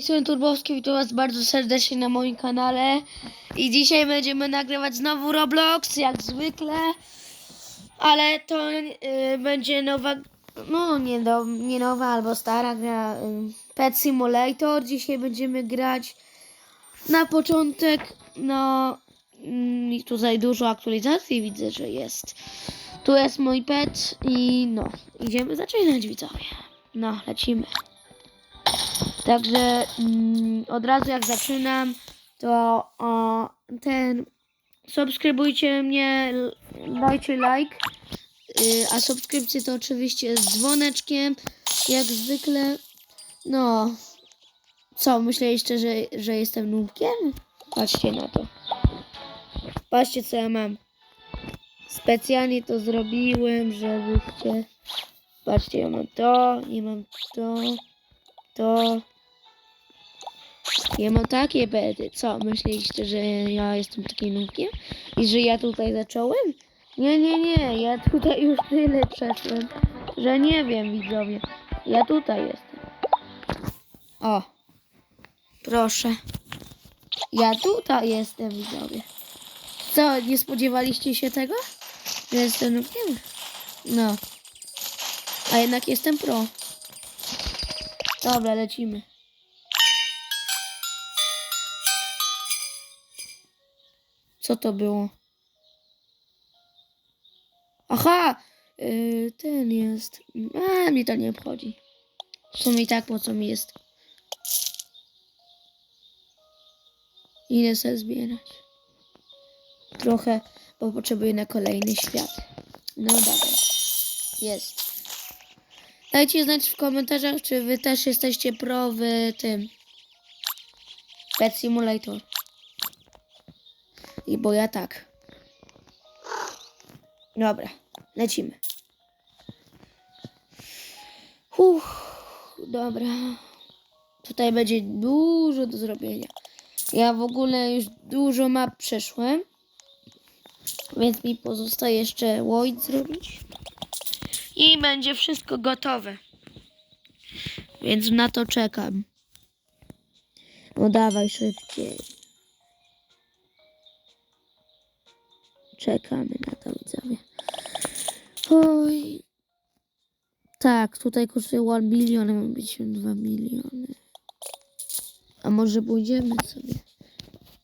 Jestem Turbowski, witam was bardzo serdecznie na moim kanale i dzisiaj będziemy nagrywać znowu Roblox, jak zwykle, ale to y, będzie nowa, no nie, do, nie nowa albo stara gra y, Pet Simulator. Dzisiaj będziemy grać na początek, no mm, i tutaj dużo aktualizacji widzę, że jest. Tu jest mój pet i no, idziemy zaczynać widzowie. No, lecimy. Także mm, od razu jak zaczynam, to o, ten subskrybujcie mnie, dajcie like. Y, a subskrypcje to oczywiście z dzwoneczkiem, jak zwykle. No, co, myśleliście, że, że jestem nubkiem? Patrzcie na to. Patrzcie, co ja mam. Specjalnie to zrobiłem, żebyście... Patrzcie, ja mam to, nie mam to, to... Ja mam takie bety. Co, myśleliście, że ja jestem takim nubkiem? I że ja tutaj zacząłem? Nie, nie, nie, ja tutaj już tyle przeszłem, że nie wiem, widzowie. Ja tutaj jestem. O, proszę. Ja tutaj jestem, widzowie. Co, nie spodziewaliście się tego? Że jestem nubkiem? No. A jednak jestem pro. Dobra, lecimy. Co to było? Aha! Yy, ten jest. A, mnie to nie obchodzi. W sumie i tak po co mi jest. Idę sobie zbierać. Trochę, bo potrzebuję na kolejny świat. No dawaj. Jest. Dajcie znać w komentarzach, czy wy też jesteście pro w tym. Pet Simulator. I bo ja tak. Dobra, lecimy. Uff, dobra. Tutaj będzie dużo do zrobienia. Ja w ogóle już dużo map przeszłem. Więc mi pozostaje jeszcze Lloyd zrobić. I będzie wszystko gotowe. Więc na to czekam. No dawaj szybciej. Czekamy na to widzowie. Oj. Tak, tutaj kosztuje 1 milion, a ma być 2 miliony. A może pójdziemy sobie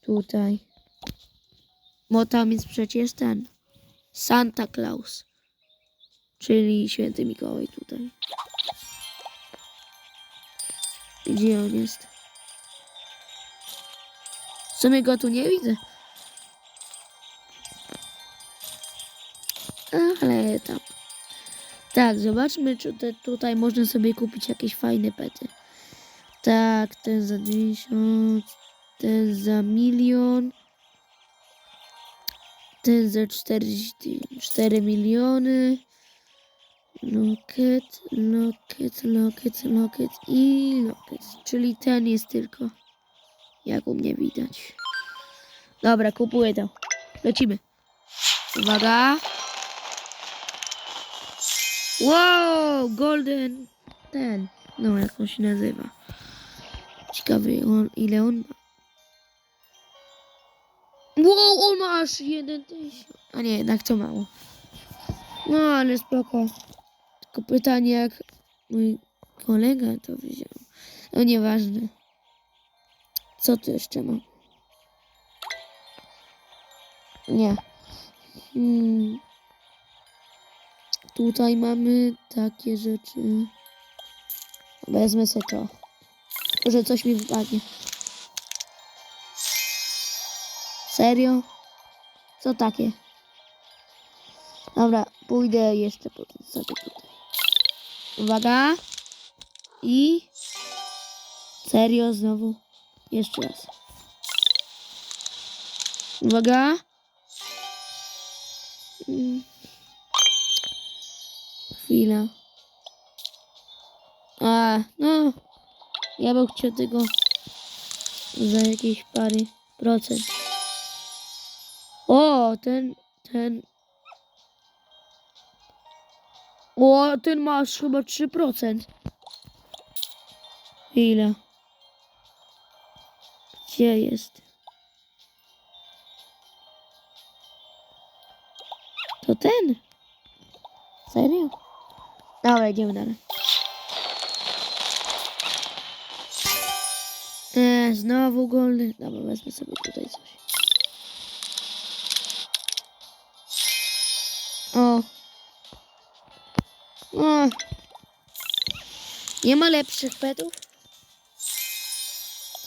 tutaj. Bo tam jest przecież ten Santa Claus. Czyli święty Mikołaj tutaj. Gdzie on jest? W sumie go tu nie widzę. Tak, zobaczmy, czy te, tutaj można sobie kupić jakieś fajne pety. Tak, ten za 1000, ten za milion, ten za 44 miliony. Loket, loket, loket, loket i loket. Czyli ten jest tylko, jak u mnie widać. Dobra, kupuję to. Lecimy. Uwaga. Wow, golden ten. No, jak on się nazywa. Ciekawy, on, ile on ma. Wow, on ma aż jeden tysiąc. A nie, jednak to mało. No, ale spoko. Tylko pytanie, jak mój kolega to wziął. No, nieważne. Co tu jeszcze mam? Nie. Hmm. Tutaj mamy takie rzeczy. Wezmę sobie to. Może coś mi wypadnie. Serio? Co takie? Dobra, pójdę jeszcze potem sobie tutaj. Uwaga. I... Serio znowu? Jeszcze raz. Uwaga. Mm. Chwila. A, no. Ja bym chciał tego za jakieś parę procent. O, ten, ten. O, ten masz chyba 3%. Ile? Gdzie jest? To ten? Serio? Dobra, idziemy dalej. Eee, znowu golny. Dobra, wezmę sobie tutaj coś. O. O. Nie ma lepszych petów?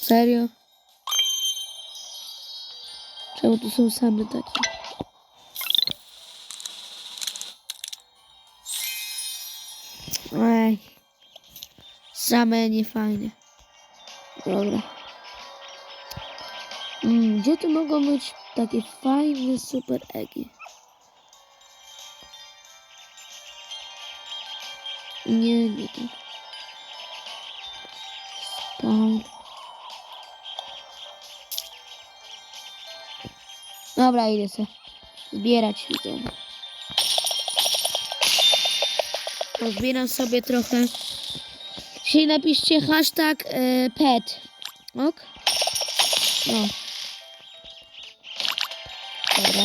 Serio? Czemu tu są same takie? Ej. Same niefajne. Dobra. Mm, gdzie tu mogą być takie fajne super egi? Nie, nie to. Spawn. Dobra, idę se zbierać widzę. Pozbieram sobie trochę. Dzisiaj napiszcie hashtag e, pet. Ok? No. Dobra.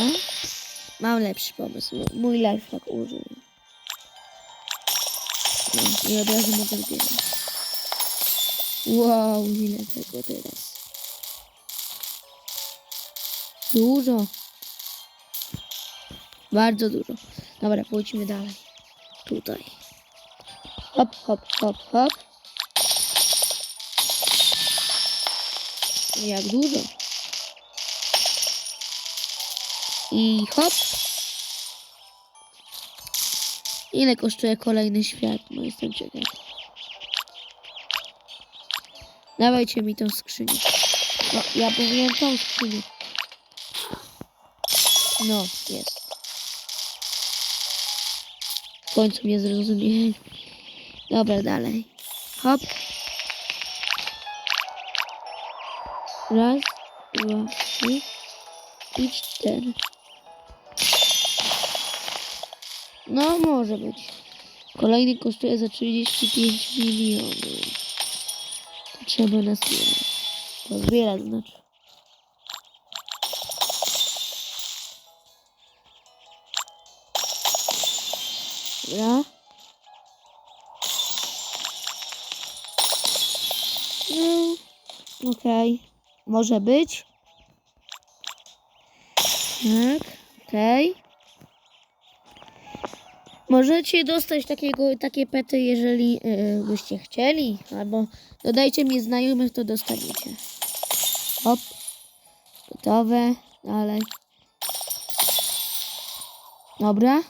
Mam lepszy pomysł. Mój- lifehack użyję. No, i od razu mogę zbierać. Wow, ile tego teraz. Dużo. Bardzo dużo. Dobra, pójdźmy dalej. Tutaj. Hop, hop, hop, hop. Jak dużo. I hop. Ile kosztuje kolejny świat? No jestem ciekaw. Dawajcie mi tą skrzynię. No, ja powinienem tą skrzynię. No, jest. W końcu mnie zrozumieli. Dobra, dalej. Hop. Raz, dwa, trzy i cztery. No, może być. Kolejny kosztuje za 35 milionów. To trzeba nazbierać. Pozbierać znaczy. Dobra. Okej. Może być. Tak, okej. Możecie dostać takiego, takie pety, jeżeli yy, byście chcieli, albo dodajcie mi znajomych, to dostaniecie. Hop. Gotowe. Dalej. Dobra.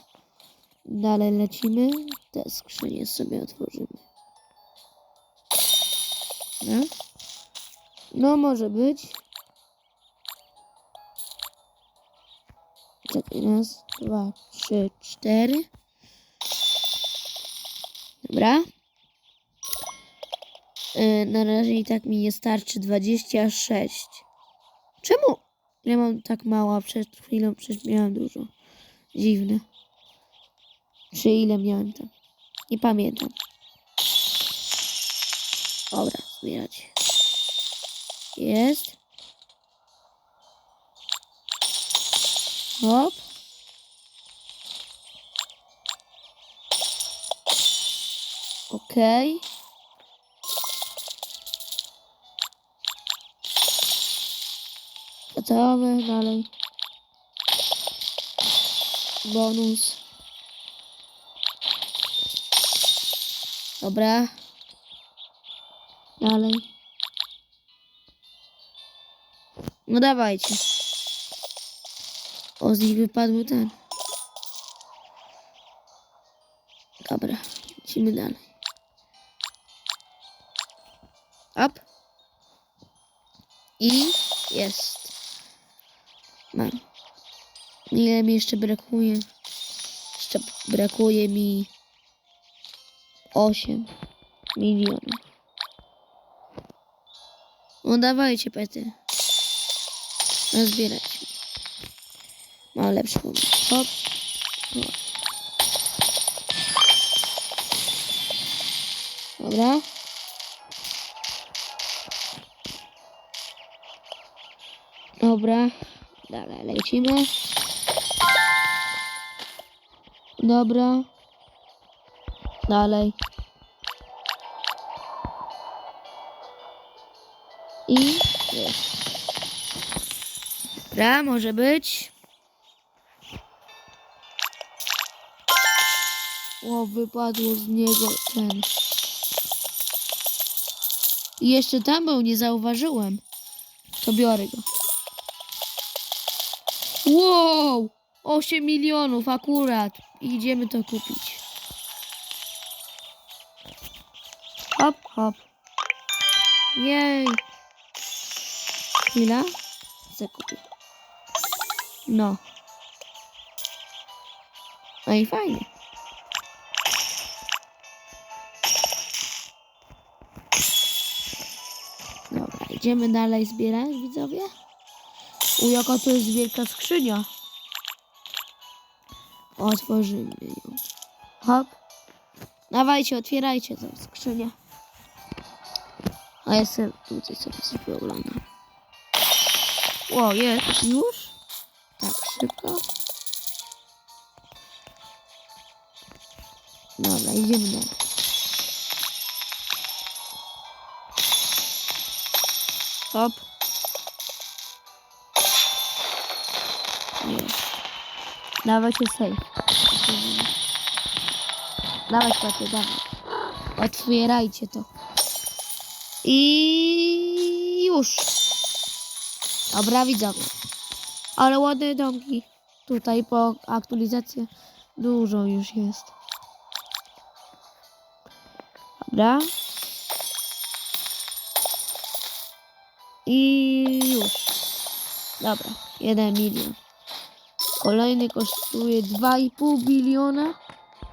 Dalej lecimy. Te skrzynie sobie otworzymy. No, no może być. Czekaj, raz, dwa, trzy, cztery. Dobra. Yy, na razie i tak mi nie starczy 26. Czemu ja mam tak mało, a przed chwilą przecież miałem dużo. Dziwne. Czy ile miałem tam? Nie pamiętam. Dobra, zbierać. Jest. Hop. Okej. Gotowe, dalej. Bonus. Dobra. Dalej. No dawajcie. O, z nich wypadł ten. Dobra, lecimy dalej. Up. I jest. Mam. Ile mi jeszcze brakuje? Jeszcze brakuje mi 8 milionów. No dawajcie pety. No zbierać. Mam lepszy pomysł. Hop. Dobra. Dobra. Dalej lecimy. Dobra. Dalej. I jest. Dobra, może być. O, wypadło z niego ten. I jeszcze tam był, nie zauważyłem. To biorę go. Wow! 8 milionów akurat. Idziemy to kupić. Hop, hop. Jej. Chwila. Zakupię. No. No i fajnie. Dobra, idziemy dalej zbierać, widzowie. U, jaka to jest wielka skrzynia. Otworzymy ją. Hop. Dawajcie, otwierajcie tę skrzynię. A ja sobie tutaj sobie coś oglądam. O, jest. Już? Szybko. Dobra, idziemy dalej. Hop. Jest. Dawajcie safe. Dawaj, paty, dawaj. Otwierajcie to. I już. Dobra, widzowie. Ale ładne domki. Tutaj po aktualizacji dużo już jest. Dobra. I już. Dobra, 1 milion. Kolejny kosztuje 2,5 biliona.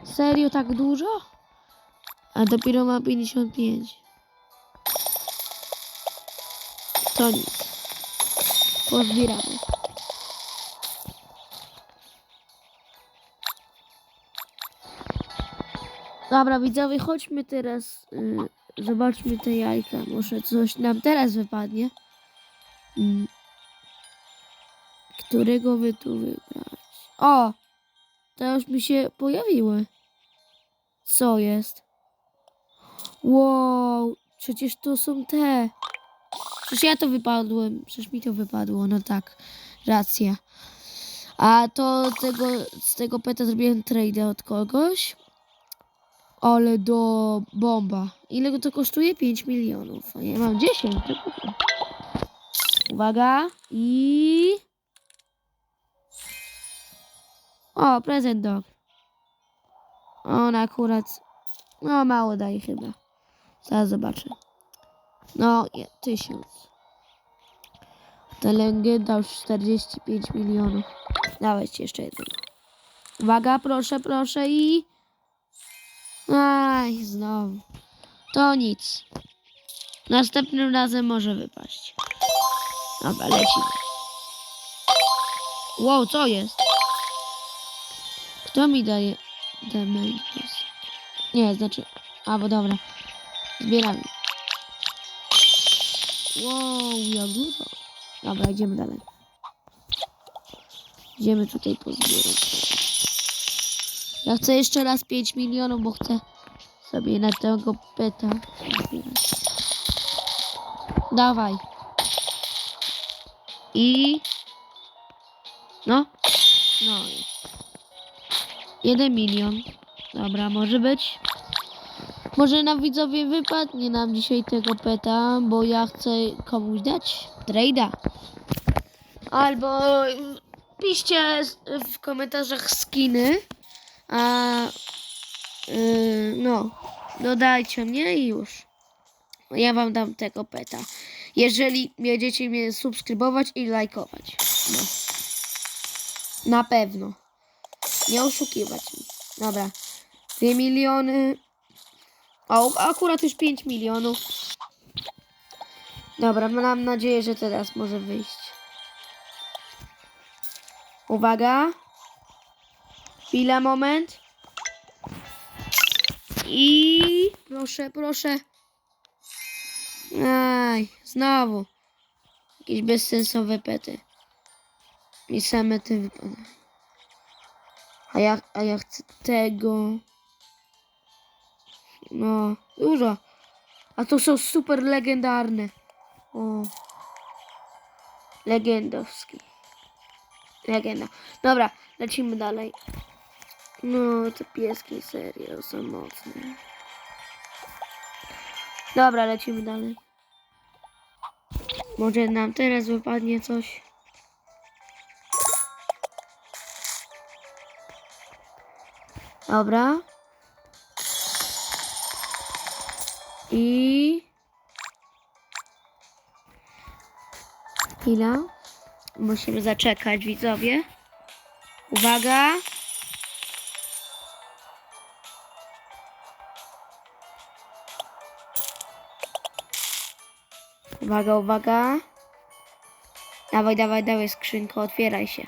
Serio tak dużo? A dopiero ma 55. To nic. Pozbieramy. Dobra, widzowie, chodźmy teraz. y, zobaczmy te jajka. Może coś nam teraz wypadnie. Mm. Którego by tu wybrać? O! To już mi się pojawiły. Co jest? Wow! Przecież to są te. Przecież ja to wypadłem. Przecież mi to wypadło. No tak. Racja. A to tego, z tego peta zrobiłem trade od kogoś. Ale do bomba. Ile to kosztuje? 5 milionów. A ja mam 10. to kupię. Uwaga. I... O, prezent dog. On akurat... No, mało daje chyba. Zaraz zobaczę. No, je, tysiąc. Ta legenda już 45 milionów. Dawajcie jeszcze jednego. Uwaga, proszę, proszę i... Aj, znowu. To nic. Następnym razem może wypaść. Dobra, lecimy. Wow, co jest? Kto mi daje damage? Nie, znaczy... A, bo dobra. Zbieramy. Wow, jak dużo. Dobra, idziemy dalej. Idziemy tutaj pozbierać. Ja chcę jeszcze raz 5 milionów, bo chcę sobie na tego zbierać. Dawaj. I... No. No. Jeden milion. Dobra, może być. Może nam widzowie wypadnie nam dzisiaj tego peta, bo ja chcę komuś dać trade'a. Albo piszcie w komentarzach skiny, a yy, no, dodajcie mnie i już. Ja wam dam tego peta. Jeżeli będziecie mnie subskrybować i lajkować. No. Na pewno. Nie oszukiwać mi. Dobra. 2 miliony. O, akurat już 5 milionów. Dobra, mam nadzieję, że teraz może wyjść. Uwaga. Chwila, moment. I proszę, proszę. Aj, znowu. Jakieś bezsensowne pety. I same te wypada. A ja, a ja chcę tego. No, dużo. A to są super legendarne. O. Legendowski. Legenda. Dobra, lecimy dalej. No, te pieski serio są mocne. Dobra, lecimy dalej. Może nam teraz wypadnie coś. Dobra. I... Chwila. Musimy zaczekać, widzowie. Uwaga. Uwaga, uwaga. Dawaj, dawaj, dawaj skrzynko, otwieraj się.